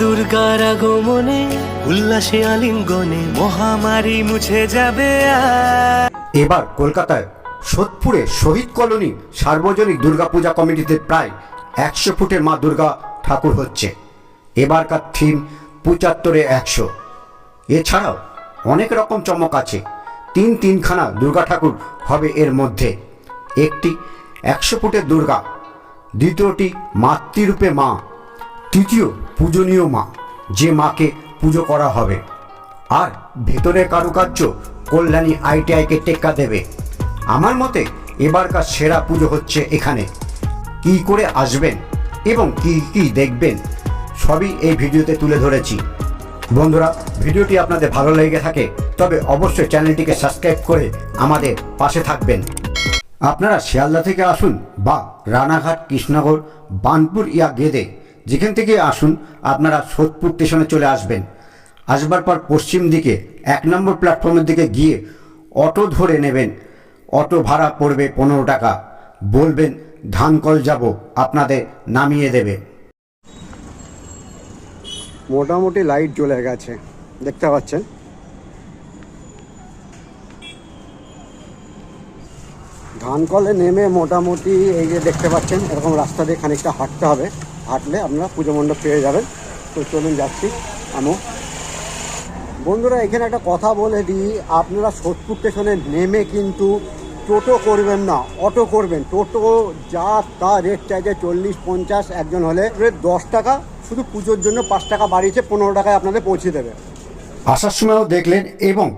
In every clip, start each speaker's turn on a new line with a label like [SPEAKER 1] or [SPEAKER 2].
[SPEAKER 1] দুর্গার আগমনে, উল্লাসে আলিঙ্গনে মহামারী মুছে যাবে
[SPEAKER 2] এবার কলকাতায় সোদপুরে শহীদ কলোনি সার্বজনিক দুর্গাপূজা কমিটিতে প্রায় একশো ফুটের মা দুর্গা ঠাকুর হচ্ছে। এবারকার থিম পঁচাত্তরে একশো। এছাড়াও অনেক রকম চমক আছে। তিন তিনখানা দুর্গা ঠাকুর হবে এর মধ্যে। একটি একশো ফুটের দুর্গা, দ্বিতীয়টি মাতৃরূপে মা। তৃতীয় পূজনীয় মা, যে মাকে পুজো করা হবে। আর ভেতরের কারুকার্য কল্যাণী আইটিআইকে টেক্কা দেবে। আমার মতে এবারকার সেরা পুজো হচ্ছে এখানে। কি করে আসবেন এবং কি কি দেখবেন সবই এই ভিডিওতে তুলে ধরেছি। বন্ধুরা, ভিডিওটি আপনাদের ভালো লেগে থাকে, তবে অবশ্যই চ্যানেলটিকে সাবস্ক্রাইব করে আমাদের পাশে থাকবেন। আপনারা শিয়ালদা থেকে আসুন বা রানাঘাট, কৃষ্ণনগর, বানপুর ইয়া গেদে যেখান থেকে আসুন, আপনারা সোদপুর স্টেশনে চলে আসবেন। আসবার পর পশ্চিম দিকে, এক নম্বর প্ল্যাটফর্মের দিকে গিয়ে অটো ধরে নেবেন। অটো ভাড়া পড়বে পনেরো টাকা। বলবেন, ধানকল যাব, আপনাদের নামিয়ে দেবে। মোটামুটি লাইট জ্বলে গেছে। দেখতে পাচ্ছেন? ধানকলে নেমে মোটামুটি এই যে দেখতে পাচ্ছেন, এরকম রাস্তা দিয়ে খানিকটা হাঁটতে হবে। হাঁটলে আপনারা পুজো মণ্ডপ পেয়ে যাবেন। তো চলুন যাচ্ছি আমিও বন্ধুরা, এখানে একটা কথা বলে দিই, আপনারা সোদপুর স্টেশনে নেমে কিন্তু টোটো করবেন না, অটো করবেন। টোটো যা তা রেট চাইছে চল্লিশ, পঞ্চাশ, একজন হলে রেট দশ টাকা, শুধু পুজোর জন্য পাঁচ টাকা বাড়িয়েছে, পনেরো টাকায় আপনাদের পৌঁছে দেবে। আসার সময়ও দেখলেন এবং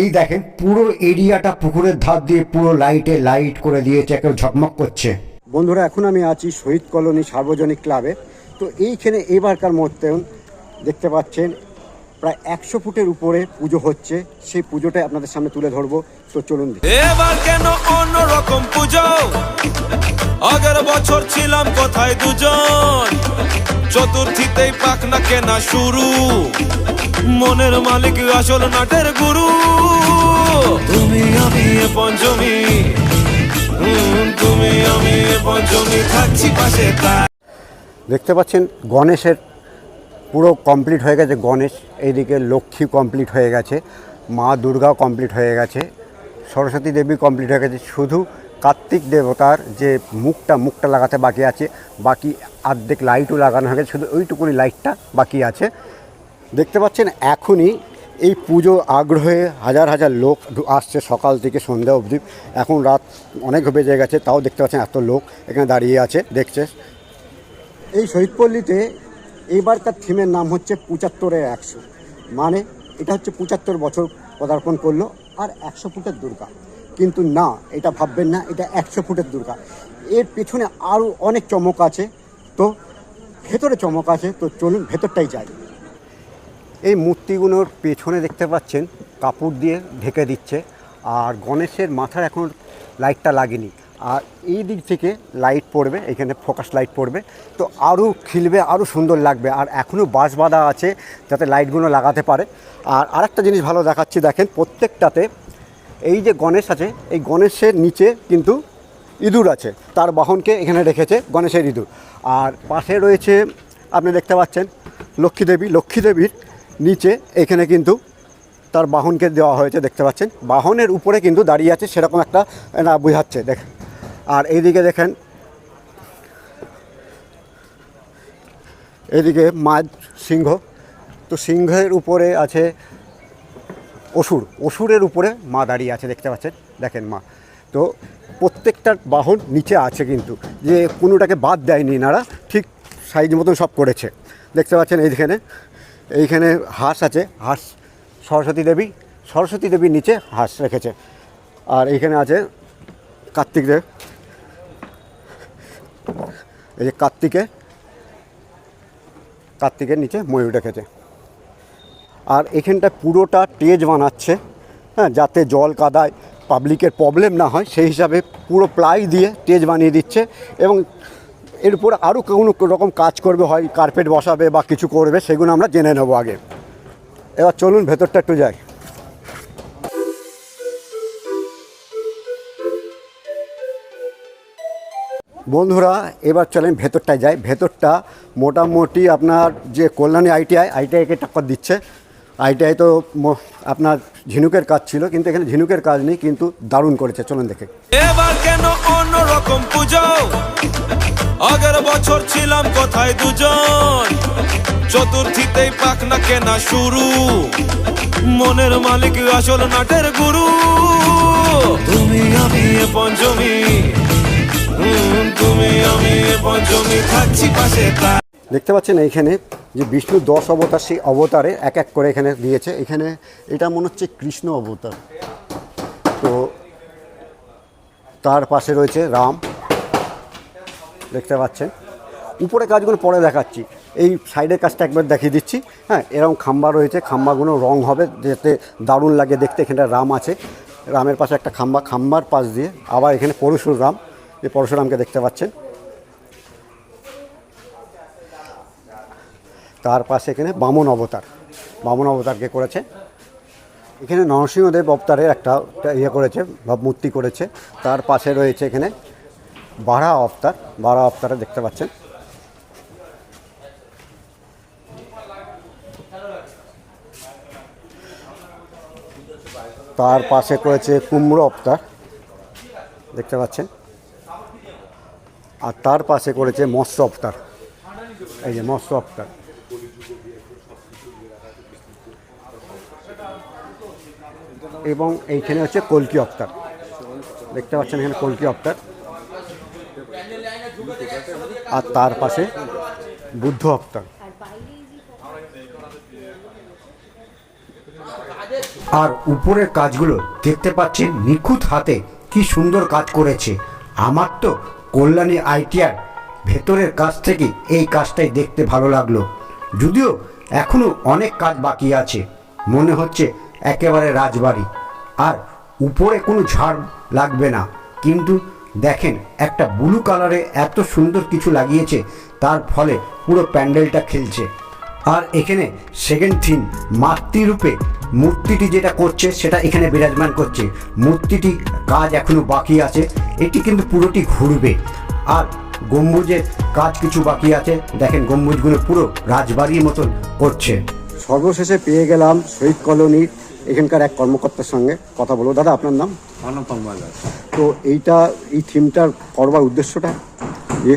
[SPEAKER 2] এই দেখেন পুরো এরিয়াটা পুকুরের ধার দিয়ে পুরো লাইটে লাইট করে দিয়েছে কেউ ঝকমক করছে। বন্ধুরা, এখন আমি আছি শহীদ কলোনি সার্বজনিক ক্লাবে। তো এইখানে এবারকার মধ্যে দেখতে পাচ্ছেন, প্রায় একশো ফুটের উপরে পুজো হচ্ছে। সেই পুজোটাই আপনাদের সামনে তুলে ধরবো। তো চলুন
[SPEAKER 3] এবার কেন অন্যরকম পুজো? আগের বছর ছিলাম কোথায় দুজন? চতুর্থীতেই পাখনা কেনা শুরু। মনের মালিক আসল নাটের গুরু। তুমি আমি পঞ্চমী।
[SPEAKER 2] দেখতে পাচ্ছেন, গণেশের পুরো কমপ্লিট হয়ে গেছে, গণেশ। এইদিকে লক্ষ্মী কমপ্লিট হয়ে গেছে, মা দুর্গাও কমপ্লিট হয়ে গেছে, সরস্বতী দেবী কমপ্লিট হয়ে গেছে। শুধু কার্তিক দেবতার যে মুখটা মুখটা লাগাতে বাকি আছে, বাকি অর্ধেক লাইটও লাগানো হয়ে গেছে, শুধু ওইটুকুনি লাইটটা বাকি আছে। দেখতে পাচ্ছেন, এখনই এই পুজো আগ্রহে হাজার হাজার লোক আসছে সকাল থেকে সন্ধ্যা অবধি। এখন রাত অনেক বেজে গেছে, তাও দেখতে পাচ্ছেন এত লোক এখানে দাঁড়িয়ে আছে, দেখছে। এই শহীদপল্লীতে এইবারকার থিমের নাম হচ্ছে পঁচাত্তরে একশো। মানে এটা হচ্ছে পঁচাত্তর বছর পদার্পণ করল, আর একশো ফুটের দুর্গা। কিন্তু না, এটা ভাববেন না, এটা একশো ফুটের দুর্গা। এর পেছনে আরও অনেক চমক আছে, তো ভেতরে চমক আছে, তো চলুন ভেতরটাই যাই। এই মূর্তিগুলোর পেছনে দেখতে পাচ্ছেন কাপড় দিয়ে ঢেকে দিচ্ছে আর গণেশের মাথার এখন লাইটটা লাগেনি। আর এই দিক থেকে লাইট পড়বে, এখানে ফোকাস লাইট পড়বে। তো আরও খিলবে, আরও সুন্দর লাগবে। আর এখনও বাঁশ বাঁধা আছে যাতে লাইটগুলো লাগাতে পারে। আর আরেকটা জিনিস ভালো দেখাচ্ছি, দেখেন প্রত্যেকটাতে এই যে গণেশ আছে, এই গণেশের নিচে কিন্তু ইঁদুর আছে। তার বাহনকে এখানে রেখেছে গণেশের ইঁদুর। আর পাশে রয়েছে, আপনি দেখতে পাচ্ছেন লক্ষ্মী দেবী। লক্ষ্মী দেবীর নিচে, এখানে কিন্তু তার বাহনকে দেওয়া হয়েছে, দেখতে পাচ্ছেন। বাহনের উপরে কিন্তু দাঁড়িয়ে আছে, সেরকম একটা না, বোঝাচ্ছে, দেখ। আর এইদিকে দেখেন এদিকে মাছ সিংহ। তো সিংহের উপরে আছে অসুর, অসুরের উপরে মা দাঁড়িয়ে আছে, দেখতে পাচ্ছেন, দেখেন মা। তো প্রত্যেকটার বাহন নিচে আছে কিন্তু, যে কোনোটাকে বাদ দেয়নি নারা ঠিক সাইজ মতন সব করেছে। দেখতে পাচ্ছেন এইখানে এইখানে হাঁস আছে, হাঁস সরস্বতী দেবী, সরস্বতী দেবীর নিচে হাঁস রেখেছে। আর এইখানে আছে কার্তিক দেব। এই যে কার্তিকে, কার্তিকের নিচে ময়ূর রেখেছে। আর এখানটা পুরোটা টেজ বানাচ্ছে হ্যাঁ যাতে জল কাদায় পাবলিকের প্রবলেম না হয়, সেই হিসাবে পুরো প্লাই দিয়ে টেজ বানিয়ে দিচ্ছে এবং এর উপর আরও কোনো রকম কাজ করবে, হয় কার্পেট বসাবে বা কিছু করবে, সেগুলো আমরা জেনে নেব আগে। এবার চলুন, ভেতরটা একটু যাই। বন্ধুরা, এবার চলেন ভেতরটায় যাই। ভেতরটা মোটামুটি আপনার যে কল্যাণী আইটিআই, আইটিআইকে টক্কর দিচ্ছে। আইটিআই তো আপনার ঝিনুকের কাজ ছিল, কিন্তু এখানে ঝিনুকের কাজ নেই, কিন্তু দারুণ করেছে। চলুন দেখে।
[SPEAKER 3] এবার কেন অন্যরকম পুজো? আগের বছর ছিলাম কোথায় দুজন? চতুর্থীতেই পাখনা কেনা শুরু। মনের মালিক আসল নাটের গুরু। তুমি আমি পঞ্চমী। তুমি আমি পঞ্চমী পাশে
[SPEAKER 2] দেখতে পাচ্ছেন এইখানে যে বিষ্ণু দশ অবতার সেই অবতারে এক এক করে এখানে দিয়েছে। এখানে এটা মনে হচ্ছে কৃষ্ণ অবতার। তো তার পাশে রয়েছে রাম। দেখতে পাচ্ছেন। উপরে কাজগুলো পরে দেখাচ্ছি। এই সাইডের কাজটা একবার দেখিয়ে দিচ্ছি। হ্যাঁ এরকম খাম্বা রয়েছে। খাম্বাগুলো রং হবে, যাতে দারুণ লাগে দেখতে। এখানে রাম আছে। রামের পাশে একটা খাম্বা। খাম্বার পাশ দিয়ে আবার এখানে পরশুরাম এই পরশুরামকে দেখতে পাচ্ছেন। তার পাশে এখানে বামন অবতার। বামন অবতারকে করেছে। এখানে নরসিংহদেব অবতারের একটা ইয়ে করেছে ভাবমূর্তি করেছে। তার পাশে রয়েছে এখানে বাড়া অবতার বাড়া অবতারে দেখতে পাচ্ছেন। তার পাশে করেছে কুমড়ো অবতার দেখতে পাচ্ছেন। আর তার পাশে করেছে মৎস্য অবতার এই যে মৎস্য অবতার এবং এইখানে হচ্ছে কলকি অবতার দেখতে পাচ্ছেন এখানে কলকি অবতার আর তার পাশে বুদ্ধ অবতার
[SPEAKER 4] আর উপরের কাজগুলো দেখতে পাচ্ছেন নিখুঁত হাতে কি সুন্দর কাজ করেছে। আমার তো কল্যাণী আইটিআর ভেতরের কাজ থেকে এই কাজটাই দেখতে ভালো লাগল। যদিও এখনও অনেক কাজ বাকি আছে। মনে হচ্ছে একেবারে রাজবাড়ি। আর উপরে কোনো ঝাড় লাগবে না। কিন্তু দেখেন একটা ব্লু কালারে এত সুন্দর কিছু লাগিয়েছে তার ফলে পুরো প্যান্ডেলটা খেলছে। আর এখানে সেকেন্ড থিম মাতৃরূপে মূর্তিটি যেটা করছে সেটা এখানে বিরাজমান করছে। মূর্তিটি কাজ এখনও বাকি আছে এটি কিন্তু পুরোটি ঘুরবে। আর গম্বুজের কাজ কিছু বাকি আছে দেখেন গম্বুজগুলো পুরো রাজবাড়ির মতন করছে।
[SPEAKER 2] সর্বশেষে পেয়ে গেলাম শহীদ কলোনির এখানকার এক কর্মকর্তার সঙ্গে কথা বলব। দাদা আপনার নাম?
[SPEAKER 5] দাস।
[SPEAKER 2] তো এইটা এই থিমটার করবার উদ্দেশ্যটা?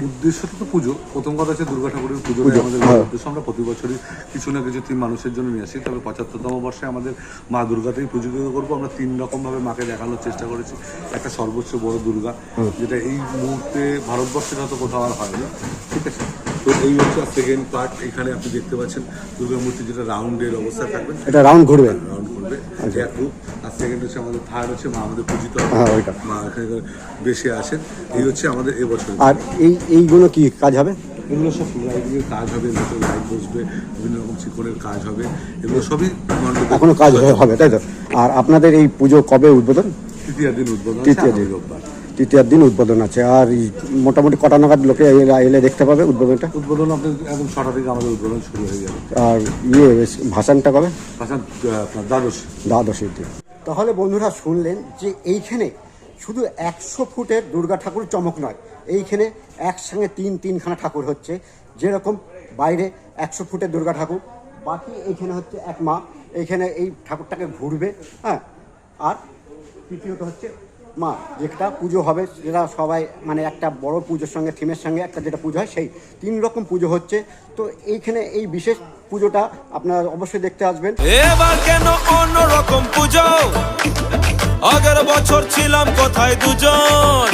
[SPEAKER 5] উদ্দেশ্যটা তো পুজো। প্রথম কথা হচ্ছে দুর্গা ঠাকুরের পুজো আমাদের
[SPEAKER 2] হ্যাঁ।
[SPEAKER 5] উদ্দেশ্য। আমরা প্রতি বছরই কিছু না কিছু থিম মানুষের জন্য নিয়ে আসি। তবে পঁচাত্তরতম বর্ষে আমাদের মা দুর্গাতেই পুজো করব। আমরা তিন রকমভাবে মাকে দেখানোর চেষ্টা করেছি। একটা সর্বোচ্চ বড় দুর্গা যেটা এই মুহূর্তে ভারতবর্ষের হয়তো কোথাও আর হয়নি। ঠিক আছে? তো এই হচ্ছে সেকেন্ড পার্ট এখানে আপনি দেখতে পাচ্ছেন দুর্গা মূর্তি যেটা রাউন্ডের অবস্থা থাকবে।
[SPEAKER 2] এটা রাউন্ড ঘুরবে?
[SPEAKER 5] রাউন্ড ঘুরবে। এক রূপ আর সেকেন্ড হচ্ছে আমাদের থার্ড হচ্ছে মা আমাদের পূজিত।
[SPEAKER 2] হ্যাঁ।
[SPEAKER 5] মা এখানে বেশি আসেন এই হচ্ছে আমাদের এবছর
[SPEAKER 2] আর এই এইগুলো কি কাজ হবে?
[SPEAKER 5] এগুলো সব লাইটিংয়ের কাজ হবে ভেতরে লাইট বসবে বিভিন্ন রকম চিকনের কাজ হবে। এগুলো সবই
[SPEAKER 2] এখনও কাজ হবে তাই তো? আর আপনাদের এই পুজো কবে উদ্বোধন?
[SPEAKER 5] তৃতীয় দিন উদ্বোধন
[SPEAKER 2] তৃতীয় দিন।
[SPEAKER 5] রোববার।
[SPEAKER 2] তৃতীয় দিন উদ্বোধন আছে। আর এই মোটামুটি কটা নাগাদ লোকে এলে- এলে দেখতে পাবে উদ্বোধনটা?
[SPEAKER 5] উদ্বোধন একদম ছটা থেকে আমাদের উদ্বোধন শুরু হয়ে যাবে।
[SPEAKER 2] আর ইয়ে ভাসানটা কবে?
[SPEAKER 5] আপনার দ্বাদশ।
[SPEAKER 2] দ্বাদশীর দিন। তাহলে বন্ধুরা শুনলেন যে এইখানে শুধু একশো ফুটের দুর্গা ঠাকুর চমক নয় এইখানে একসঙ্গে তিন তিনখানা ঠাকুর হচ্ছে। যেরকম বাইরে একশো ফুটের দুর্গা ঠাকুর বাকি এইখানে হচ্ছে এক মা। এইখানে এই ঠাকুরটাকে ঘুরবে হ্যাঁ। আর তৃতীয়ত হচ্ছে মা, যেটা পুজো হবে, যেটা সবাই মানে একটা বড় পুজোর সঙ্গে, থিমের সঙ্গে একটা যেটা পুজো হয়, সেই তিন রকম পুজো হচ্ছে। তো এইখানে এই বিশেষ পুজোটা আপনারা অবশ্যই দেখতে আসবেন।
[SPEAKER 3] এবার কেন অন্য রকম পুজো? আগের বছর ছিলাম কোথায় দুজন?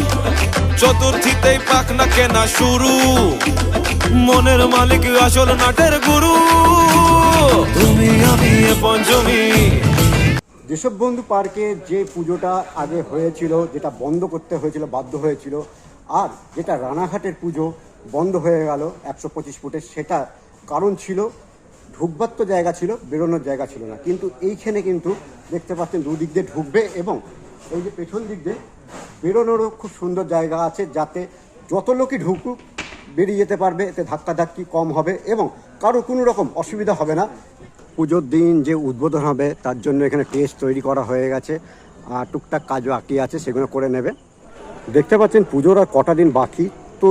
[SPEAKER 3] চতুর্থীতেই পাখনা কেনা শুরু। মনের মালিক আসল নাটের গুরু। তুমি আমি পঞ্চমী।
[SPEAKER 2] যেসব বন্ধু পার্কে যে পুজোটা আগে হয়েছিল, যেটা বন্ধ করতে হয়েছিল, বাধ্য হয়েছিল, আর যেটা রানাঘাটের পুজো বন্ধ হয়ে গেল একশো পঁচিশ ফুটের সেটা কারণ ছিল, ঢুকবার তো জায়গা ছিল, বেরোনোর জায়গা ছিল না। কিন্তু এইখানে কিন্তু দেখতে পাচ্ছেন দুদিক দিয়ে ঢুকবে এবং এই যে পেছন দিক দিয়ে বেরোনোরও খুব সুন্দর জায়গা আছে, যাতে যত লোকই ঢুকুক, বেরিয়ে যেতে পারবে, এতে ধাক্কাধাক্কি কম হবে এবং কারও কোনো রকম অসুবিধা হবে না। পুজোর দিন যে উদ্বোধন হবে, তার জন্য এখানে টেস্ট তৈরি করা হয়ে গেছে। আর টুকটাক কাজও বাকি আছে, সেগুলো করে নেবে। দেখতে পাচ্ছেন, পুজোর আর কটা দিন বাকি। তো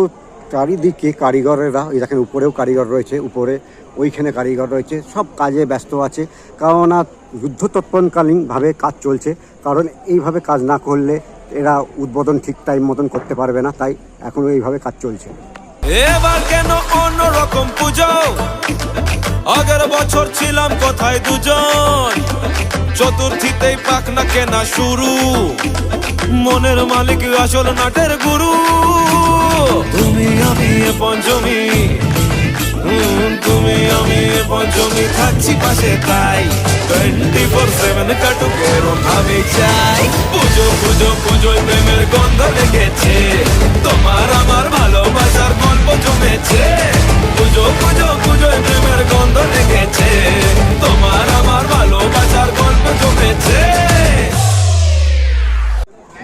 [SPEAKER 2] চারিদিকে কারিগরেরা, এই দেখেন উপরেও কারিগর রয়েছে, উপরে ওইখানে কারিগর রয়েছে, সব কাজে ব্যস্ত আছে। কেননা যুদ্ধ তৎপরকালীনভাবে কাজ চলছে, কারণ এইভাবে কাজ না করলে এরা উদ্বোধন ঠিক টাইম মতন করতে পারবে না, তাই এখনও এইভাবে কাজ চলছে।
[SPEAKER 3] এবার কেন বছর ছিলাম কোথায় দুজন? চতুর্থীতেই পাক না কেনা শুরু। মনের মালিক আসল নাটের গুরু। তুমি আমি পঞ্চমী। তুমি আমি পঞ্চমী। থাকছি পাশে তাই। টোয়েন্টি ফোর সেভেন কাটুকের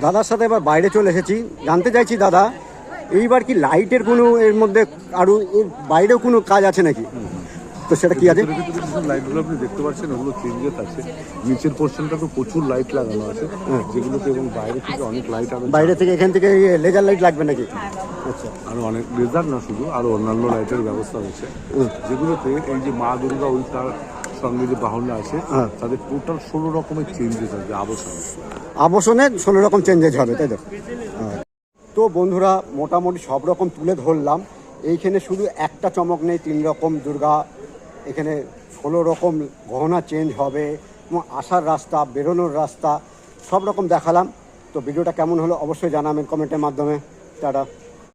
[SPEAKER 2] দাদার সাথে এবার বাইরে চলে এসেছি। জানতে চাইছি দাদা এইবার কি লাইটের কোনো এর মধ্যে আরও এর বাইরেও কোনো কাজ আছে নাকি? তো সেটা কি আছে?
[SPEAKER 5] লাইটগুলো আপনি দেখতে পাচ্ছেন ওগুলো চেঞ্জেস আছে। নিচের পোর্শনটা তো প্রচুর লাইট লাগানো আছে। যেগুলোতে এবং বাইরে থেকে অনেক লাইট আরও
[SPEAKER 2] বাইরে থেকে এখান থেকে লেজার লাইট লাগবে নাকি? আচ্ছা
[SPEAKER 5] আরও অনেক লেজার না শুধু আরও অন্যান্য লাইটের ব্যবস্থা হয়েছে। যেগুলোতে এই যে মা দুর্গা ওই তার সঙ্গে যে আছে
[SPEAKER 2] হ্যাঁ।
[SPEAKER 5] তাদের টোটাল ষোলো রকমের চেঞ্জেস আছে আবশ্যক
[SPEAKER 2] আবসনে ষোলো রকম চেঞ্জেস হবে তাই তো? হ্যাঁ। তো বন্ধুরা মোটামুটি সব রকম তুলে ধরলাম। এইখানে শুধু একটা চমক নেই তিন রকম দুর্গা এখানে ষোলো রকম গহনা চেঞ্জ হবে এবং আসার রাস্তা বেরোনোর রাস্তা সব রকম দেখালাম। তো ভিডিওটা কেমন হলো অবশ্যই জানাবেন কমেন্টের মাধ্যমে। টাটা।